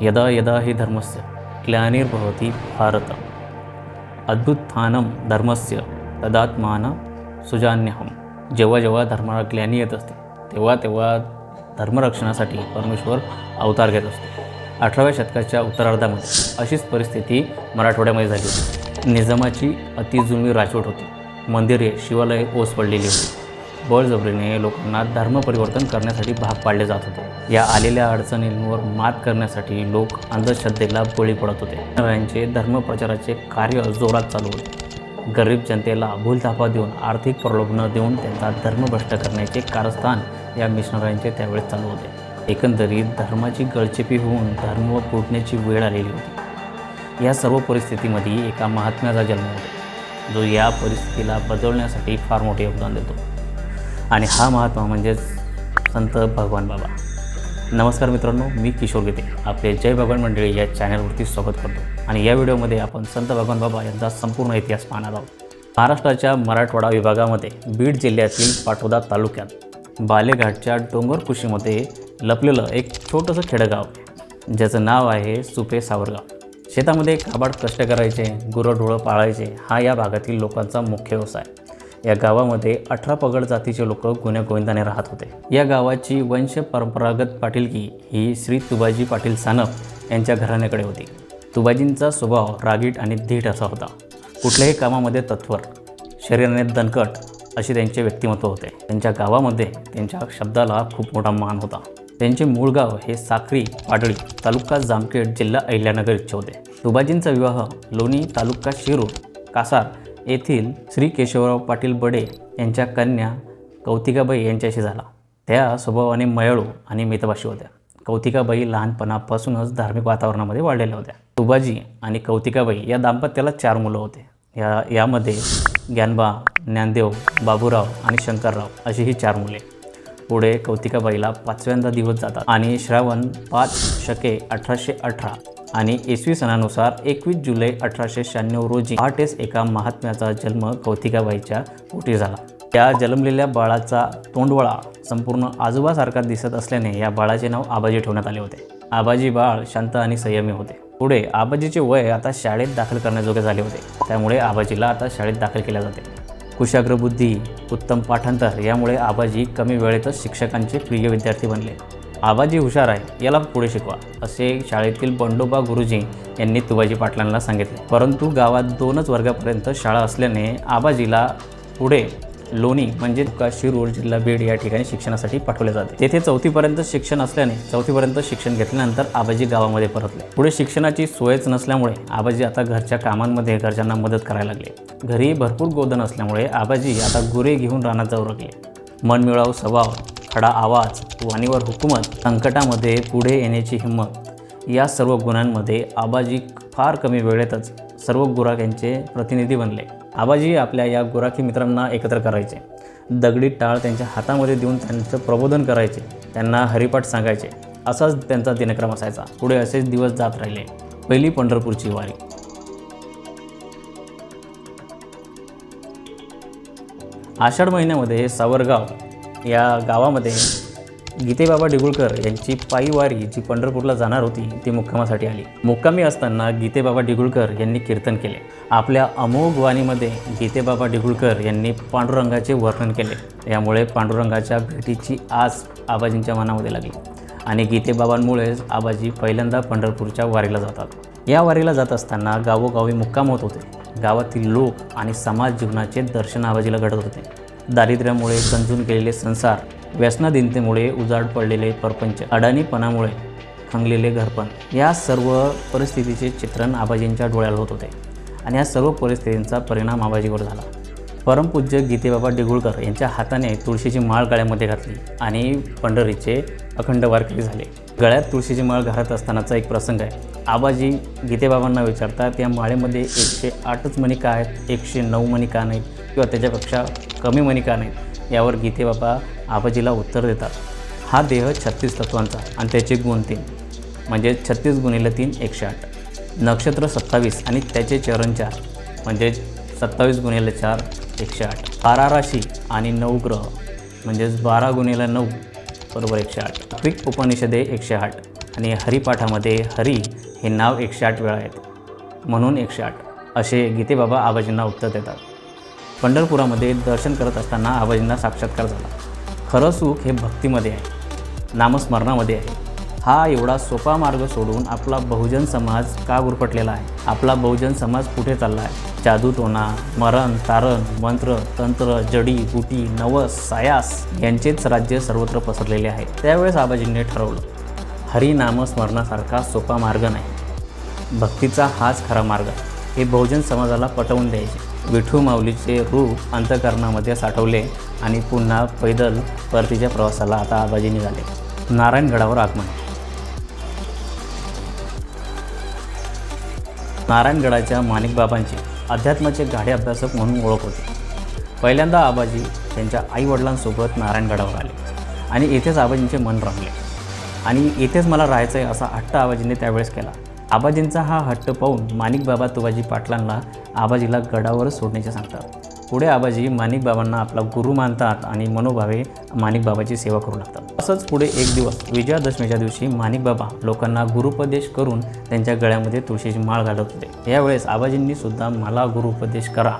यदा यदा हि धर्मस्य ग्लानिर्भवति भारत अद्भुत्थानं धर्मस्य तदात्मान सुजान्यहम जेव्हा जेव्हा धर्माला ग्लानी येत असते तेव्हा तेव्हा धर्मरक्षणासाठी परमेश्वर अवतार घेत असतो. अठराव्या शतकाच्या उत्तरार्धामध्ये अशीच परिस्थिती मराठवाड्यामध्ये झाली होती. निजामाची अतिजुनवी राजवट होती. मंदिरे शिवालय ओस पडलेली होती. बळजबरीने लोकांना धर्मपरिवर्तन करण्यासाठी भाग पाडले जात होते. या आलेल्या अडचणींवर मात करण्यासाठी लोक अंधश्रद्धेला बळी पडत होते. यांचे धर्मप्रचाराचे कार्य जोरात चालू होते. गरीब जनतेला भूलथापा देऊन आर्थिक प्रलोभनं देऊन त्यांचा धर्मभ्रष्ट करण्याचे कारस्थान या मिशनऱ्यांचे त्यावेळेस चालू होते. एकंदरीत धर्माची गळचेपी होऊन धर्म फुटण्याची वेळ आलेली होती. या सर्व परिस्थितीमध्ये एका महात्म्याचा जन्म होतो जो या परिस्थितीला बदलण्यासाठी फार मोठे योगदान देतो. आणि हा महात्मा म्हणजेच संत भगवान बाबा. नमस्कार मित्रांनो मी किशोर गीते. आपले जय भगवान मंडळी या चॅनलवरती स्वागत करतो. आणि या व्हिडिओमध्ये आपण संत भगवान बाबा यांचा संपूर्ण इतिहास पाहणार आहोत. महाराष्ट्राच्या मराठवाडा विभागामध्ये बीड जिल्ह्यातील पाटोदा तालुक्यात बालेघाटच्या डोंगरकुशीमध्ये लपलेलं एक छोटंसं खेडगाव ज्याचं नाव आहे सुपे सावरगाव. शेतामध्ये काबाड कष्ट करायचे गुरंढोळं पाळायचे हा या भागातील लोकांचा मुख्य व्यवसाय. या गावामध्ये अठरा पगड जातीचे लोक गुण्यागोविंदाने राहत होते. या गावाची वंश परंपरागत पाटीलकी ही श्री तुबाजी पाटील सानप यांच्या घराण्याकडे होती. तुबाजींचा स्वभाव रागीट आणि धीट असा होता. कुठल्याही कामामध्ये तत्वर शरीराने दणकट असे त्यांचे व्यक्तिमत्व होते. त्यांच्या गावामध्ये त्यांच्या शब्दाला खूप मोठा मान होता. त्यांचे मूळ गाव हे साखरी पाडळी तालुका जामखेड जिल्हा अहिल्यानगर इच्छा होते. तुबाजींचा विवाह लोणी तालुका शिरूर कासार येथील श्री केशवराव पाटील बडे यांच्या कन्या कौतिकाबाई यांच्याशी झाला. त्या स्वभावाने मयाळू आणि मितभाषी होत्या. कौतिकाबाई लहानपणापासूनच धार्मिक वातावरणामध्ये वाढलेल्या होत्या. तुबाजी आणि कौतिकाबाई या दाम्पत्याला चार मुलं होते. या यामध्ये ज्ञानबा ज्ञानदेव बाबूराव आणि शंकरराव अशी ही चार मुले. पुढे कौतिकाबाईला पाचव्यांदा दिवस जातात आणि श्रावण पाच शके अठराशे अठरा आणि इसवी सणानुसार एकवीस जुलै अठराशे शहाण्णव रोजी पहाटेस एका महात्म्याचा जन्म कौतिकाबाईच्या पोटी झाला. त्या जन्मलेल्या बाळाचा तोंडवळा संपूर्ण आजोबासारखा दिसत असल्याने या बाळाचे नाव आबाजी ठेवण्यात आले होते. आबाजी बाळ शांत आणि संयमी होते. पुढे आबाजीचे वय आता शाळेत दाखल करण्याजोगे झाले होते. त्यामुळे आबाजीला आता शाळेत दाखल केल्या जाते. कुशाग्र बुद्धी उत्तम पाठांतर यामुळे आबाजी कमी वेळेतच शिक्षकांचे प्रिय विद्यार्थी बनले. आबाजी हुशार आहे याला पुढे शिकवा असे शाळेतील बंडोबा गुरुजी यांनी तुबाजी पाटलांना सांगितले. परंतु गावात दोनच वर्गापर्यंत शाळा असल्याने आबाजीला पुढे लोणी म्हणजे तुका शिरूर जिल्हा बीड या ठिकाणी शिक्षणासाठी पाठवले जाते. तेथे चौथीपर्यंत शिक्षण असल्याने चौथीपर्यंत शिक्षण घेतल्यानंतर आबाजी गावामध्ये परतले. पुढे शिक्षणाची सोयच नसल्यामुळे आबाजी आता घरच्या कामांमध्ये घरच्यांना मदत करायला लागले. घरी भरपूर गोधन असल्यामुळे आबाजी आता गुरे घेऊन रानात जाऊ लागले. मनमिळाव स्वभाव खडा आवाज वाणीवर हुकूमत संकटामध्ये पुढे येण्याची हिंमत या सर्व गुणांमध्ये आबाजी फार कमी वेळेतच सर्व गुराख्यांचे प्रतिनिधी बनले. आबाजी आपल्या या गुराखी मित्रांना एकत्र करायचे. दगडी टाळ त्यांच्या हातामध्ये देऊन त्यांचं प्रबोधन करायचे. त्यांना हरिपाठ सांगायचे. असाच त्यांचा दिनक्रम असायचा. पुढे असेच दिवस जात राहिले. पहिली पंढरपूरची वारी. आषाढ महिन्यामध्ये सावरगाव या गावामध्ये गीतेबाबा डिगुळकर यांची पायी वारी जी पंढरपूरला जाणार होती ती मुक्कामासाठी आली. मुक्कामी असताना गीतेबाबा डिगुळकर यांनी कीर्तन केले. आपल्या अमोघ वाणीमध्ये गीतेबाबा डिगुळकर यांनी पांडुरंगाचे वर्णन केले. यामुळे पांडुरंगाच्या भेटीची आस आबाजींच्या मनामध्ये लागली आणि गीतेबाबांमुळेच आबाजी पहिल्यांदा पंढरपूरच्या वारीला जातात. या वारीला जात असताना गावोगावी मुक्काम होत होते. गावातील लोक आणि समाज जीवनाचे दर्शन आबाजीला घडत होते. दारिद्र्यामुळे गंजून गेलेले संसार व्यसनाधीनतेमुळे उजाड पडलेले परपंच अडाणीपणामुळे खंगलेले घरपण या सर्व परिस्थितीचे चित्रण आबाजींच्या डोळ्याला होत होते आणि या सर्व परिस्थितींचा परिणाम आबाजीवर झाला. परमपूज्य गीतेबाबा डेगुळकर यांच्या हाताने तुळशीची माळ गळ्यामध्ये घातली आणि पंढरीचे अखंड वारकरी झाले. गळ्यात तुळशीची माळ घालत असतानाचा एक प्रसंग आहे. आबाजी गीतेबाबांना विचारतात या माळेमध्ये एकशे आठच मणी का आहेत एकशे नऊ मणी का नाहीत किंवा त्याच्यापेक्षा कमी मणी का नाहीत यावर गीतेबाबा आबाजीला उत्तर देतात. हा देह छत्तीस तत्वांचा आणि त्याचे गुण तीन. म्हणजे छत्तीस गुणिले तीन एकशे आठ. नक्षत्र सत्तावीस आणि त्याचे चरण चार. म्हणजे सत्तावीस गुणिले चार एकशे आठ. बारा राशी आणि नऊ ग्रह. म्हणजेच बारा गुणिले नऊ बरोबर एकशे आठ. ऋग्वेद उपनिषदे एकशे आठ आणि हरिपाठामध्ये हरी हे नाव एकशे आठ वेळा आहेत. म्हणून एकशे आठ. असे गीतेबाबा आबाजींना उत्तर देतात. पंढरपुरामध्ये दर्शन करत असताना आबाजींना साक्षात्कार झाला. खरं सुख हे भक्तीमध्ये आहे. नामस्मरणामध्ये आहे. हा एवढा सोपा मार्ग सोडून आपला बहुजन समाज का गुरफटलेला आहे? आपला बहुजन समाज कुठे चालला आहे? जादूटोणा मरण तारण मंत्र तंत्र जडी बुटी नवस सायास यांचेच राज्य सर्वत्र पसरलेले आहे. त्यावेळेस आबाजींनी ठरवलं हरिनामस्मरणासारखा सोपा मार्ग नाही. भक्तीचा हाच खरा मार्ग हे बहुजन समाजाला पटवून द्यायचे. विठू माऊलीचे रूप अंतकरणामध्ये साठवले आणि पुन्हा पैदल परतीच्या प्रवासाला आता आबाजी निघाले. नारायणगडावर आगमन. नारायणगडाच्या माणिकबाबांची अध्यात्माचे गाढे अभ्यासक म्हणून ओळख होते. पहिल्यांदा आबाजी त्यांच्या आईवडिलांसोबत नारायणगडावर आले आणि येथेच आबाजींचे मन रमले. आणि इथेच मला राहायचं आहे असा हट्ट आबाजींनी त्यावेळेस केला. आबाजींचा हा हट्ट पाहून माणिकबाबा तुबाजी पाटलांना आबाजीला गडावरच सोडण्याचे सांगतात. पुढे आबाजी माणिकबाबांना आपला गुरु मानतात आणि मनोभावे माणिकबाबाची सेवा करू लागतात. असंच पुढे एक दिवस विजयादशमीच्या दिवशी माणिकबाबा लोकांना गुरुपदेश करून त्यांच्या गळ्यामध्ये तुळशीची माळ घालत होते. यावेळेस आबाजींनी सुद्धा मला गुरुपदेश करा.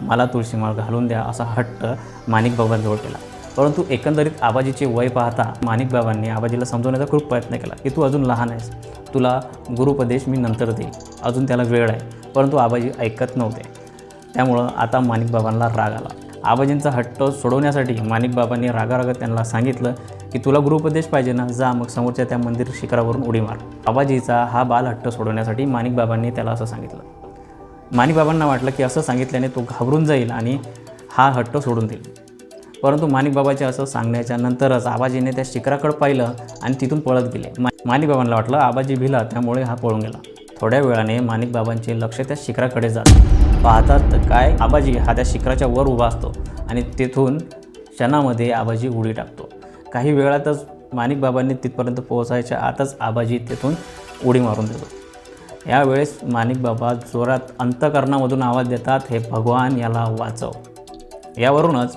मला तुळशी माळ घालून द्या असा हट्ट माणिकबाबांजवळ केला. परंतु एकंदरीत आबाजीचे वय पाहता माणिकबाबांनी आबाजीला समजवण्याचा खूप प्रयत्न केला की तू अजून लहान आहेस. तुला गुरुपदेश मी नंतर देईन. अजून त्याला वेळ आहे. परंतु आबाजी ऐकत नव्हते. त्यामुळं आता माणिकबाबांना राग आला. आबाजींचा हट्ट सोडवण्यासाठी माणिकबाबांनी रागारागत त्यांना सांगितलं की तुला गुरुपदेश पाहिजे ना जा मग समोरच्या त्या मंदिर शिखरावरून उडी मार. आबाजीचा हा बाल हट्ट सोडवण्यासाठी माणिकबाबांनी त्याला असं सांगितलं. माणिकबाबांना वाटलं की असं सांगितल्याने तो घाबरून जाईल आणि हा हट्ट सोडून देईल. परंतु माणिकबाबाचे असं सांगण्याच्या नंतरच आबाजीने त्या शिखराकडे पाहिलं आणि तिथून पळत गेले. मा माणिकबाबांना वाटलं आबाजी भिला त्यामुळे हा पळून गेला. थोड्या वेळाने माणिकबाबांचे लक्ष त्या शिखराकडे जातं. पाहतात तर काय आबाजी हा त्या शिखराच्या वर उभा असतो आणि तेथून क्षणामध्ये आबाजी उडी टाकतो. काही वेळातच माणिकबाबांनी तिथपर्यंत पोहोचायच्या आतच आबाजी तेथून उडी मारून देतो. यावेळेस माणिकबाबा जोरात अंतकरणामधून आवाज देतात हे भगवान याला वाचव. यावरूनच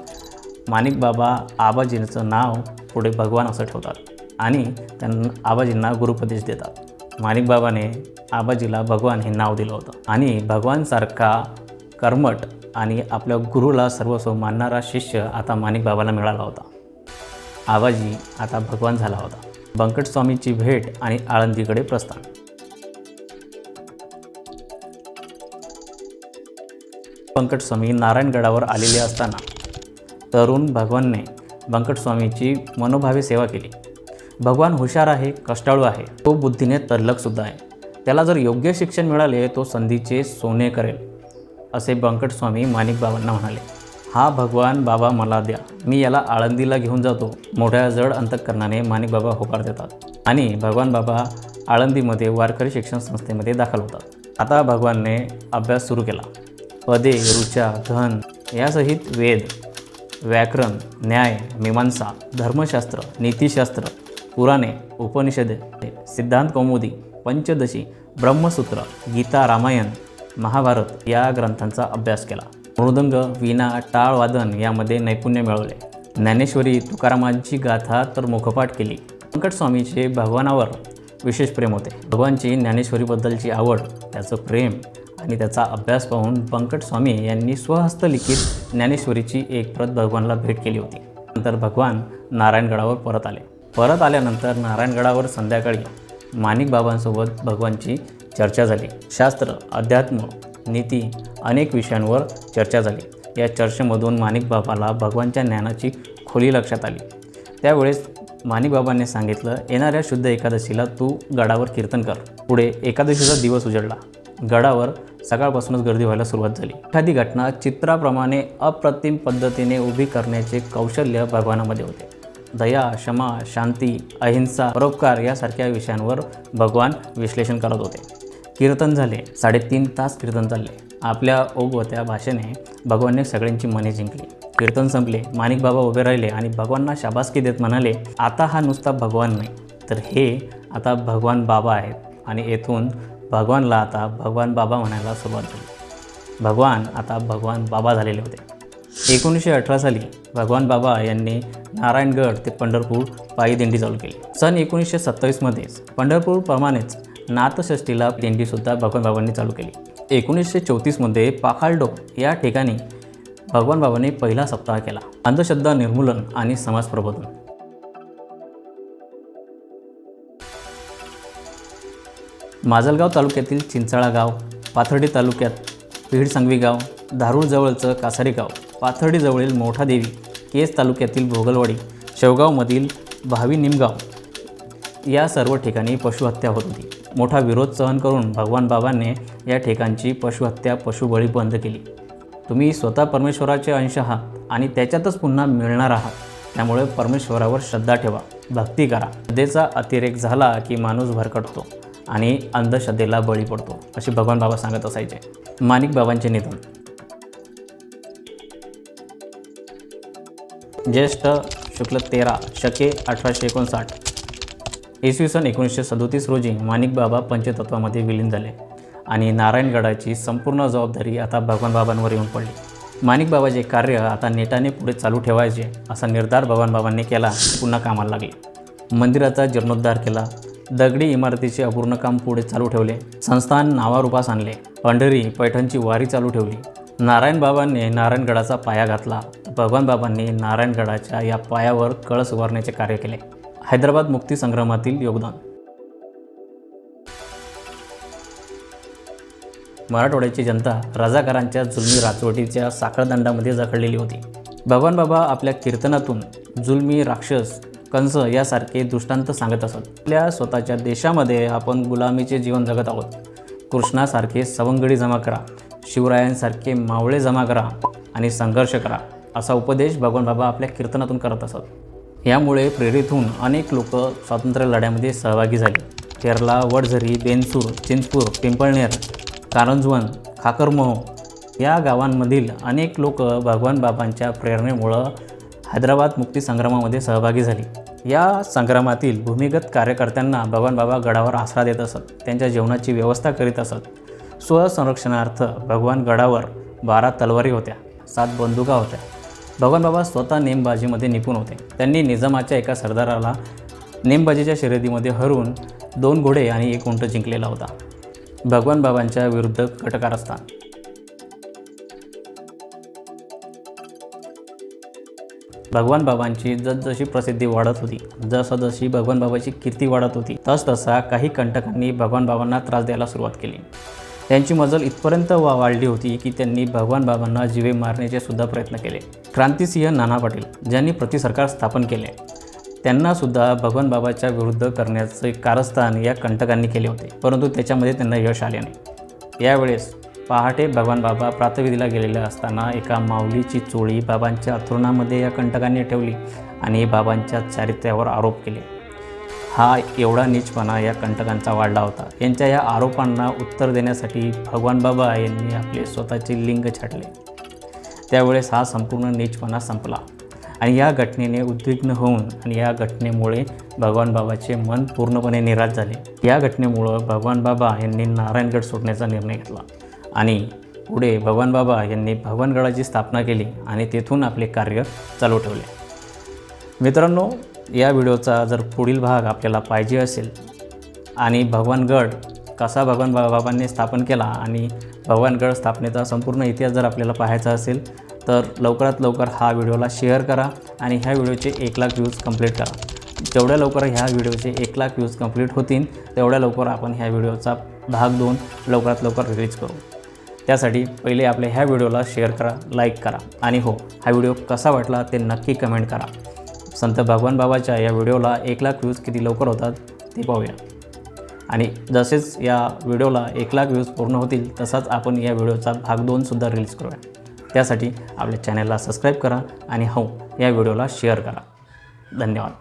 माणिकबाबा आबाजींचं नाव पुढे भगवान असं ठेवतात आणि त्यांना आबाजींना गुरुपदेश देतात. माणिकबाबाने आबाजीला भगवान हे नाव दिलं होतं. आणि भगवानसारखा कर्मठ आणि आपल्या गुरुला सर्वस्व मानणारा शिष्य आता माणिकबाबाला मिळाला होता. आबाजी आता भगवान झाला होता. बंकटस्वामीची भेट आणि आळंदीकडे प्रस्थान. बंकटस्वामी नारायणगडावर आलेले असताना तरुण भगवानने व्यंकटस्वामीची मनोभावे सेवा केली. भगवान हुशार आहे कष्टाळू आहे तो बुद्धीने तल्लकसुद्धा आहे. त्याला जर योग्य शिक्षण मिळाले तो संधीचे सोने करेल असे बंकटस्वामी माणिकबाबांना म्हणाले. हा भगवान बाबा मला द्या. मी याला आळंदीला घेऊन जातो. मोठ्या जड अंतकरणाने माणिकबाबा होकार देतात आणि भगवान बाबा आळंदीमध्ये वारकरी शिक्षण संस्थेमध्ये दाखल होतात. आता भगवानने अभ्यास सुरू केला. पदे ऋचा धन यासहित वेद व्याकरण न्याय मीमांसा धर्मशास्त्र नीतिशास्त्र पुराणे उपनिषदे सिद्धांत कौमुदी पंचदशी ब्रह्मसूत्र गीता रामायण महाभारत या ग्रंथांचा अभ्यास केला. मृदंग वीणा टाळवादन यामध्ये नैपुण्य मिळवले. ज्ञानेश्वरी तुकारामांची गाथा तर मुखपाठ केली. व्यंकटस्वामीचे भगवानावर विशेष प्रेम होते. भगवानची ज्ञानेश्वरीबद्दलची आवड त्याचं प्रेम आणि त्याचा अभ्यास पाहून बंकटस्वामी यांनी स्वहस्तलिखित ज्ञानेश्वरीची एक प्रत भगवानला भेट केली होती. नंतर भगवान नारायणगडावर परत आले. परत आल्यानंतर नारायणगडावर संध्याकाळी माणिक बाबांसोबत भगवानची चर्चा झाली. शास्त्र अध्यात्म नीती अनेक विषयांवर चर्चा झाली. या चर्चेमधून माणिक बाबाला भगवानच्या ज्ञानाची खोली लक्षात आली. त्यावेळेस माणिक बाबांनी सांगितलं येणाऱ्या शुद्ध एकादशीला तू गडावर कीर्तन कर. पुढे एकादशीचा दिवस उजळला गडावर सकाळपासूनच गर्दी व्हायला सुरुवात झाली. एखादी घटना चित्राप्रमाणे अप्रतिम पद्धतीने उभी करण्याचे कौशल्य भगवानामध्ये होते. दया क्षमा शांती अहिंसा परोपकार यासारख्या विषयांवर भगवान विश्लेषण करत होते. कीर्तन झाले साडेतीन तास कीर्तन चालले. आपल्या ओघवत्या भाषेने भगवानने सगळ्यांची मने जिंकली. कीर्तन संपले माणिक बाबा उभे राहिले आणि भगवानना शाबासकी देत म्हणाले आता हा नुसता भगवान नाही तर हे आता भगवान बाबा आहेत आणि येथून भगवानला आता भगवान बाबा म्हणायला सुरुवात झाली. भगवान आता भगवान बाबा झालेले होते. एकोणीसशे अठरा साली भगवान बाबा यांनी नारायणगड ते पंढरपूर पायी दिंडी चालू केली. सन एकोणीसशे सत्तावीसमध्येच पंढरपूरप्रमाणेच नाथषष्टीला दिंडीसुद्धा भगवान बाबांनी चालू केली. एकोणीसशे चौतीसमध्ये पाखालडोक या ठिकाणी भगवान बाबांनी पहिला सप्ताह केला. अंधश्रद्धा निर्मूलन आणि समाज प्रबोधन. माजलगाव तालुक्यातील चिंचाळा गाव पाथर्डी तालुक्यात पिढसंगवी सांगवी गाव धारूरजवळचं कासारी गाव पाथर्डीजवळील मोठा देवी केस तालुक्यातील भोगलवाडी शेवगावमधील भावी निमगाव. या सर्व ठिकाणी पशुहत्या होत होती. मोठा विरोध सहन करून भगवान बाबांनी या ठिकाणची पशुहत्या पशुबळी बंद केली. तुम्ही स्वतः परमेश्वराचे अंश आहात आणि त्याच्यातच पुन्हा मिळणार आहात. त्यामुळे परमेश्वरावर श्रद्धा ठेवा भक्ती करा. श्रद्धेचा अतिरेक झाला की माणूस भरकटतो. आणि अंधश्रद्धेला बळी पडतो असे भगवान बाबा सांगत असायचे. माणिक बाबांचे निधन. ज्येष्ठ शुक्ल तेरा शके अठराशे एकोणसाठ. इसवी सन एकोणीसशे सदोतीस रोजी माणिक बाबा पंचतत्वामध्ये विलीन झाले आणि नारायणगडाची संपूर्ण जबाबदारी आता भगवान बाबांवर येऊन पडली. माणिक बाबाचे कार्य आता नेटाने पुढे चालू ठेवायचे असा निर्धार भगवान बाबांनी केला पुन्हा कामाला लागले. मंदिराचा जीर्णोद्धार केला दगडी इमारतीचे अपूर्ण काम पुढे चालू ठेवले. संस्थान नावारूपास आणले. पंढरी पैठणची वारी चालू ठेवली. नारायण बाबांनी नारायणगडाचा पाया घातला. भगवान बाबांनी नारायणगडाच्या या पायावर कळस उभारण्याचे कार्य केले. हैदराबाद मुक्ती संग्रामातील योगदान. मराठवाड्याची जनता रजाकारांच्या जुलमी राजवटीच्या साखळदंडामध्ये जखडलेली होती. भगवान बाबा आपल्या कीर्तनातून जुलमी राक्षस कंस यासारखे दृष्टांत सांगत असत. आपल्या स्वतःच्या देशामध्ये आपण गुलामीचे जीवन जगत आहोत. कृष्णासारखे सवंगडी जमा करा. शिवरायांसारखे मावळे जमा करा आणि संघर्ष करा असा उपदेश भगवान बाबा आपल्या कीर्तनातून करत असत. यामुळे प्रेरित होऊन अनेक लोक स्वातंत्र्य लढ्यामध्ये सहभागी झाले. केरला वडझरी बेनसूर चिंचपूर पिंपळनेर कारंजवन खाकरमोह या गावांमधील अनेक लोक भगवान बाबांच्या प्रेरणेमुळं हैदराबाद मुक्ती संग्रामामध्ये सहभागी झाली. या संग्रामातील भूमिगत कार्यकर्त्यांना भगवान बाबा गडावर आसरा देत असत त्यांच्या जेवणाची व्यवस्था करीत असत. स्वसंरक्षणार्थ भगवान गडावर बारा तलवारी होत्या सात बंदुका होत्या. भगवान बाबा स्वतः नेमबाजीमध्ये निपुण होते. त्यांनी निजामाच्या एका सरदाराला नेमबाजीच्या शर्यतीमध्ये हरवून दोन घोडे आणि एक उंट जिंकलेला होता. भगवान बाबांच्या विरुद्ध कटकारस्थान. भगवान बाबांची जसजशी प्रसिद्धी वाढत होती जसजशी भगवान बाबाची कीर्ती वाढत होती तसतसा काही कंटकांनी भगवान बाबांना त्रास द्यायला सुरुवात केली. त्यांची मजल इथपर्यंत वा वाढली होती की त्यांनी भगवान बाबांना जीवे मारण्याचे सुद्धा प्रयत्न केले. क्रांतिसिंह नाना पाटील ज्यांनी प्रतिसरकार स्थापन केले त्यांनासुद्धा भगवान बाबाच्या विरुद्ध करण्याचे कारस्थान या कंटकांनी केले होते परंतु त्याच्यामध्ये त्यांना यश आले नाही. यावेळेस पहाटे भगवान बाबा प्रातविधीला गेलेले असताना एका माऊलीची चोळी बाबांच्या अथुरणामध्ये या कंटकांनी ठेवली आणि बाबांच्या चारित्र्यावर आरोप केले. हा एवढा नीचपणा या कंटकांचा वाढला होता. यांच्या या आरोपांना उत्तर देण्यासाठी भगवान बाबा यांनी आपले स्वतःचे लिंग छाटले. त्यावेळेस हा संपूर्ण नीचपणा संपला आणि या घटनेने उद्विग्न होऊन आणि या घटनेमुळे भगवान बाबाचे मन पूर्णपणे निराश झाले. या घटनेमुळं भगवान बाबा यांनी नारायणगड सोडण्याचा निर्णय घेतला. आणि पुढे भगवान बाबा यांनी भगवानगडाची स्थापना केली आणि तेथून आपले कार्य चालू ठेवले. मित्रांनो या व्हिडिओचा जर पुढील भाग आपल्याला पाहिजे असेल आणि भगवानगड कसा भगवान बाबांनी स्थापन केला आणि भगवानगड स्थापनेचा संपूर्ण इतिहास जर आपल्याला पाहायचा असेल तर लवकरात लवकर हा व्हिडिओला शेअर करा आणि ह्या व्हिडिओचे एक लाख व्ह्यूज कंप्लीट करा. जेवढ्या लवकर ह्या व्हिडिओचे एक लाख व्ह्यूज कंप्लीट होतील तेवढ्या लवकर आपण ह्या व्हिडिओचा भाग दोन लवकरात लवकर रिलीज करू. त्यासाठी पहिले आपल्या ह्या व्हिडिओला शेअर करा लाईक करा आणि हो हा व्हिडिओ कसा वाटला ते नक्की कमेंट करा. संत भगवान बाबाच्या या व्हिडिओला एक लाख व्ह्यूज किती लवकर होतात ते पाहूया. आणि जसेच या व्हिडिओला एक लाख व्ह्यूज पूर्ण होतील तसाच आपण या व्हिडिओचा भाग दोनसुद्धा रिलीज करूया. त्यासाठी आपल्या चॅनलला सबस्क्राईब करा आणि हो या व्हिडिओला शेअर करा. धन्यवाद.